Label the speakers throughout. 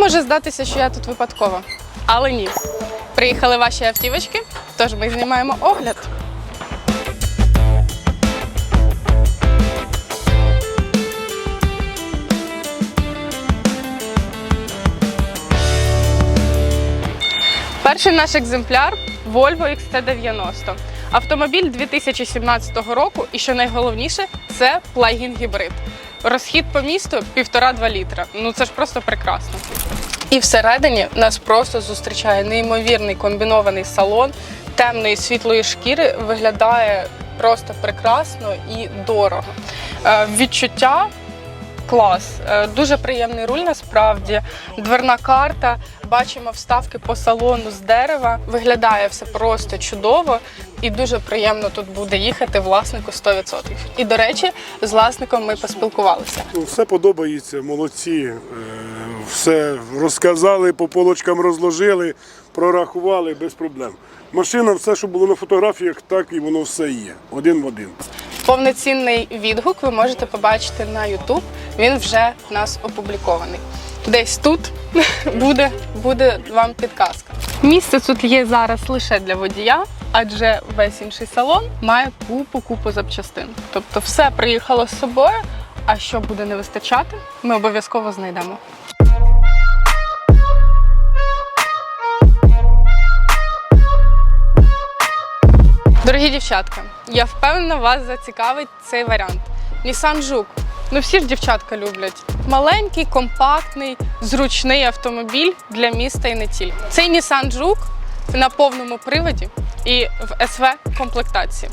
Speaker 1: Може здатися, що я тут випадково, але ні. Приїхали ваші автівочки, тож ми знімаємо огляд. Перший наш екземпляр Volvo XC90. Автомобіль 2017 року, і що найголовніше, це плагін гібрид. Розхід по місту 1,5-2 літра. Ну це ж просто прекрасно. І всередині нас просто зустрічає неймовірний комбінований салон темної світлої шкіри. Виглядає просто прекрасно і дорого. Е, Відчуття клас. Е, Дуже приємний руль насправді. Дверна карта. Бачимо вставки по салону з дерева. Виглядає все просто чудово і дуже приємно тут буде їхати власнику 100%. І до речі, з власником ми поспілкувалися.
Speaker 2: Ну, Все подобається, молодці. Е, Все розказали, по полочкам розложили, прорахували без проблем. Машина, все, що було на фотографіях, так і воно все є. Один в один.
Speaker 1: Повноцінний відгук ви можете побачити на YouTube. Він вже в нас опублікований. Десь тут буде, буде вам підказка. Місце тут є зараз лише для водія, адже весь інший салон має купу-купу запчастин. Тобто все приїхало з собою. А що буде не вистачати, ми обов'язково знайдемо. Дорогі дівчатка, я впевнена, вас зацікавить цей варіант. Nissan Juke. Ну всі ж дівчатка люблять. Маленький, компактний, зручний автомобіль для міста і не тільки. Цей Juke на повному приводі і в СВ комплектації.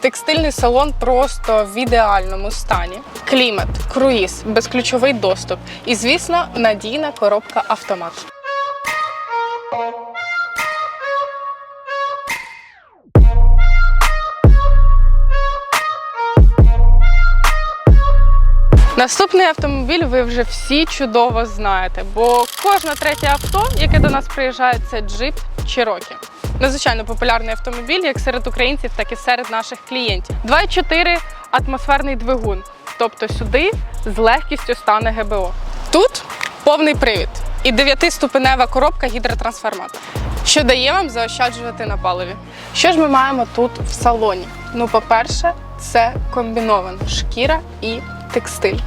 Speaker 1: Текстильний салон просто в ідеальному стані. Клімат, круїз, безключовий доступ і, звісно, надійна коробка автомат. Наступний автомобіль ви вже всі чудово знаєте, бо кожне третє авто, яке до нас приїжджає, це джип Cherokee. Надзвичайно популярний автомобіль як серед українців, так і серед наших клієнтів. 2,4 атмосферний двигун, тобто сюди з легкістю стане ГБО. Тут повний привід і 9-ступенева коробка гідротрансформатор, що дає вам заощаджувати на паливі. Що ж ми маємо тут в салоні? Ну, по-перше, це комбінована шкіра і текстиль.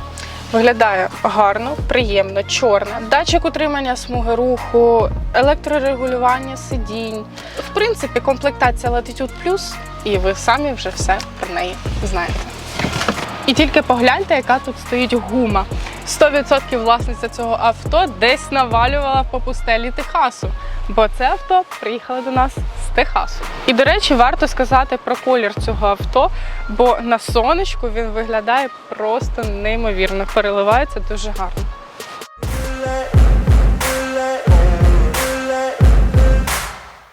Speaker 1: Виглядає гарно, приємно, чорна. Датчик утримання смуги руху, електрорегулювання сидінь. В принципі, комплектація Latitude Plus, і ви самі вже все про неї знаєте. І тільки погляньте, яка тут стоїть гума. 100% власниця цього авто десь навалювала по пустелі Техасу, бо це авто приїхало до нас з Техасу. І до речі, варто сказати про колір цього авто, бо на сонечку він виглядає просто неймовірно, переливається дуже гарно.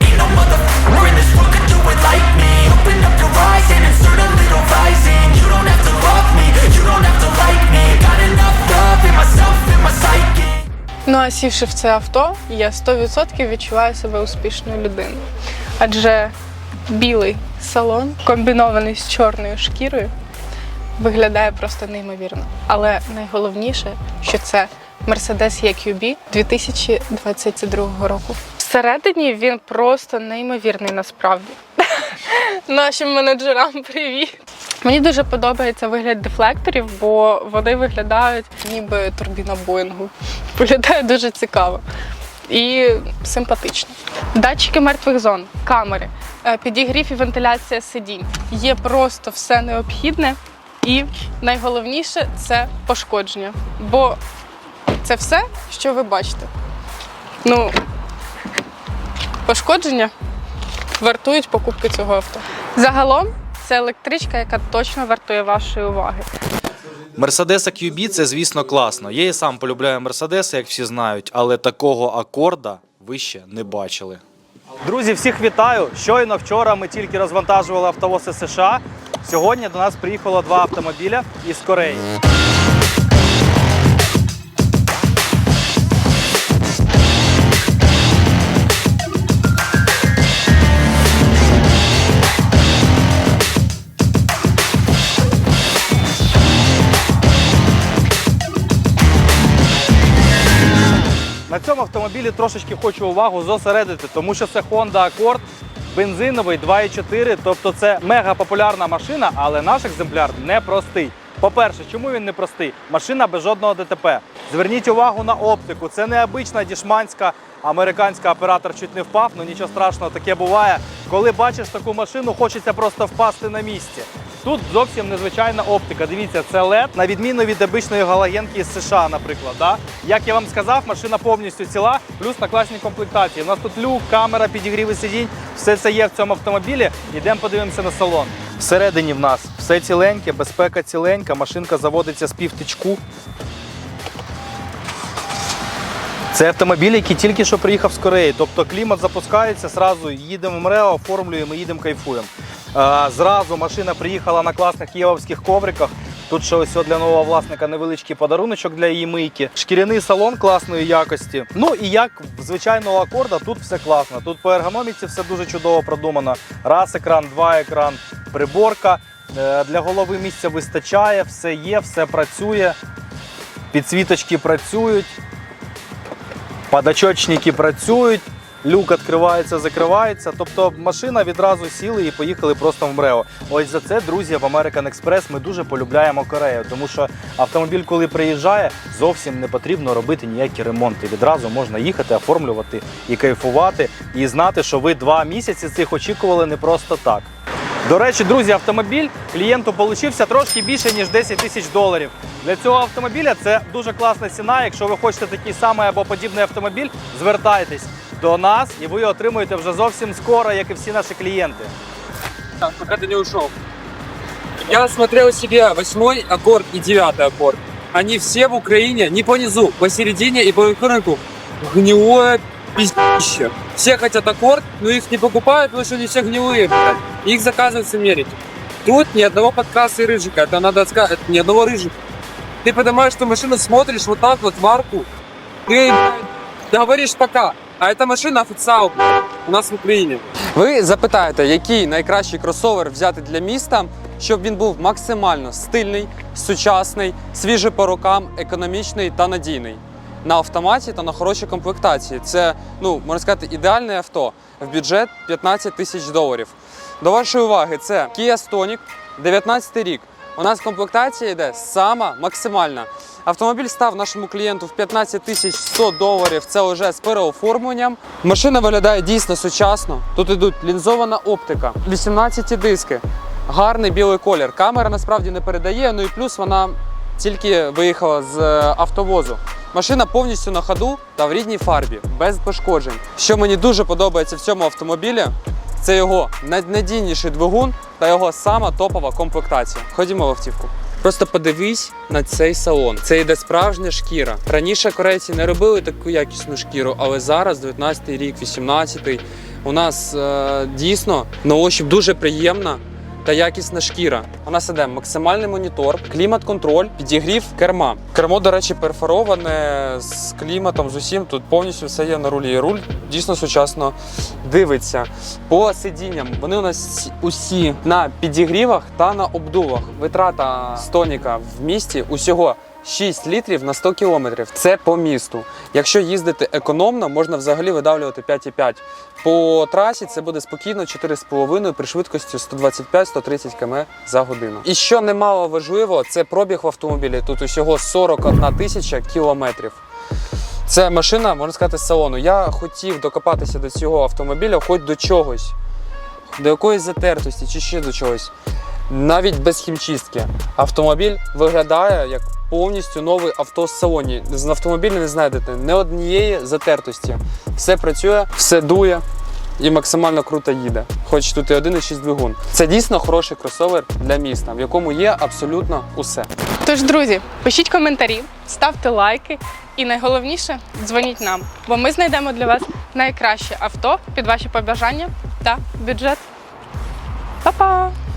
Speaker 3: Ain't no motherfucker
Speaker 1: Ну а сівши в це авто, я 100% відчуваю себе успішною людиною. Адже білий салон, комбінований з чорною шкірою, виглядає просто неймовірно. Але найголовніше, що це Mercedes EQB 2022 року. Всередині він просто неймовірний насправді. Нашим менеджерам привіт! Мені дуже подобається вигляд дефлекторів, бо вони виглядають ніби турбіна Боїнгу. Виглядає дуже цікаво і симпатично. Датчики мертвих зон, камери, е, підігрів і вентиляція сидінь. Є просто все необхідне. І найголовніше це пошкодження. Бо це все, що ви бачите. Ну, пошкодження вартують покупки цього авто. Загалом це електричка, яка точно вартує вашої уваги.
Speaker 4: Мерседеса QB це, звісно, класно. Я і сам полюбляю Мерседеса, як всі знають, але такого акорда ви ще не бачили.
Speaker 5: Друзі, всіх вітаю! Щойно вчора ми тільки розвантажували автовози США. Сьогодні до нас приїхало два автомобіля із Кореї. Цьому автомобілі трошечки хочу увагу зосередити, тому що це Honda Accord бензиновий 2.4, тобто це мега популярна машина, але наш екземпляр непростий. По-перше, чому він не простий? Машина без жодного ДТП. Зверніть увагу на оптику. Це не обична дішманська американська оператор чуть не впав, ну нічого страшного, таке буває. Коли бачиш таку машину, хочеться просто впасти на місці. Тут зовсім незвичайна оптика. Дивіться, це LED, на відміну від обичної галогенки з США, наприклад. Да? Як я вам сказав, машина повністю ціла, плюс на класній комплектації. У нас тут люк, камера, підігріви сидінь, все це є в цьому автомобілі. Йдемо подивимося на салон. Всередині в нас все ціленьке, безпека ціленька, машинка заводиться з півтичку. Це автомобіль, який тільки що приїхав з Кореї. Тобто клімат запускається, зразу їдемо в МРЕО, оформлюємо, їдемо кайфуємо. Зразу машина приїхала на класних євовських ковриках. Тут ще ось для нового власника невеличкий подаруночок для її мийки. Шкіряний салон класної якості. Ну і як в звичайного акорда, тут все класно. Тут по ергономіці все дуже чудово продумано. Раз екран, два екран, приборка. Е, Для голови місця вистачає, все є, все працює. Підсвіточки працюють. Подачочники працюють, люк відкривається, закривається. Тобто машина відразу сіли і поїхали просто в МРЕО. Ось за це, друзі, в American Express ми дуже полюбляємо Корею, тому що автомобіль, коли приїжджає, зовсім не потрібно робити ніякі ремонти. Відразу можна їхати, оформлювати і кайфувати, і знати, що ви два місяці цих очікували не просто так. До речі, друзі, автомобіль клієнту получився трошки більше, ніж 10 тисяч доларів. Для цього автомобіля це дуже класна ціна. Якщо ви хочете такий самий або подібний автомобіль, звертайтесь до нас і ви отримуєте вже зовсім скоро, як і всі наші клієнти.
Speaker 6: пока ты не ушел. Я смотрел себе восьмой аккорд и девятый аккорд. Они все в Украине, не по низу, посередине и по рынку. Гнилое пиздище. Все хотят аккорд, но их не покупают, потому что они все гнилые, блядь. Их заказывают в Америке. Тут ни одного подкраса и рыжика. Это надо сказать, ни одного рыжика. Ты понимаешь, что машину смотришь вот так вот в арку, ты блядь, говоришь пока. А эта машина официал, блядь, у нас в Україні. Ви запитаєте, який найкращий кросовер взяти для міста, щоб він був максимально стильний, сучасний, свіжий по рукам, економічний та надійний. На автоматі та на хорошій комплектації. Це, ну, можна сказати, ідеальне авто в бюджет 15 тисяч доларів. До вашої уваги, це Kia Stonic, 19 рік. У нас комплектація йде сама максимальна. Автомобіль став нашому клієнту в 15 тисяч 100 доларів. Це вже з переоформленням. Машина виглядає дійсно сучасно. Тут ідуть лінзована оптика, 18 диски, гарний білий колір. Камера насправді не передає. Ну і плюс вона тільки виїхала з е, автовозу. Машина повністю на ходу та в рідній фарбі, без пошкоджень. Що мені дуже подобається в цьому автомобілі, це його найнадійніший двигун та його сама топова комплектація. Ходімо в автівку. Просто подивись на цей салон. Це йде справжня шкіра. Раніше корейці не робили таку якісну шкіру, але зараз, 19-й рік, 18-й, у нас е, дійсно на ощупь дуже приємна та якісна шкіра. У нас іде максимальний монітор, клімат-контроль, підігрів керма. Кермо, до речі, перфороване з кліматом, з усім. Тут повністю все є на рулі. Руль дійсно сучасно дивиться. По сидінням вони у нас усі на підігрівах та на обдувах. Витрата стоніка в місті усього. 6 літрів на 100 кілометрів. Це по місту. Якщо їздити економно, можна взагалі видавлювати 5,5. По трасі це буде спокійно 4,5 при швидкості 125-130 км за годину. І що немало важливо, це пробіг в автомобілі. Тут усього 41 тисяча кілометрів. Це машина, можна сказати, з салону. Я хотів докопатися до цього автомобіля хоч до чогось, до якоїсь затертості чи ще до чогось. Навіть без хімчистки. Автомобіль виглядає як повністю новий авто з салоні. З автомобіля не знайдете ні однієї затертості. Все працює, все дує і максимально круто їде. Хоч тут і 1,6 двигун. Це дійсно хороший кросовер для міста, в якому є абсолютно усе.
Speaker 1: Тож, друзі, пишіть коментарі, ставте лайки і найголовніше дзвоніть нам, бо ми знайдемо для вас найкраще авто під ваші побажання та бюджет. Па-па!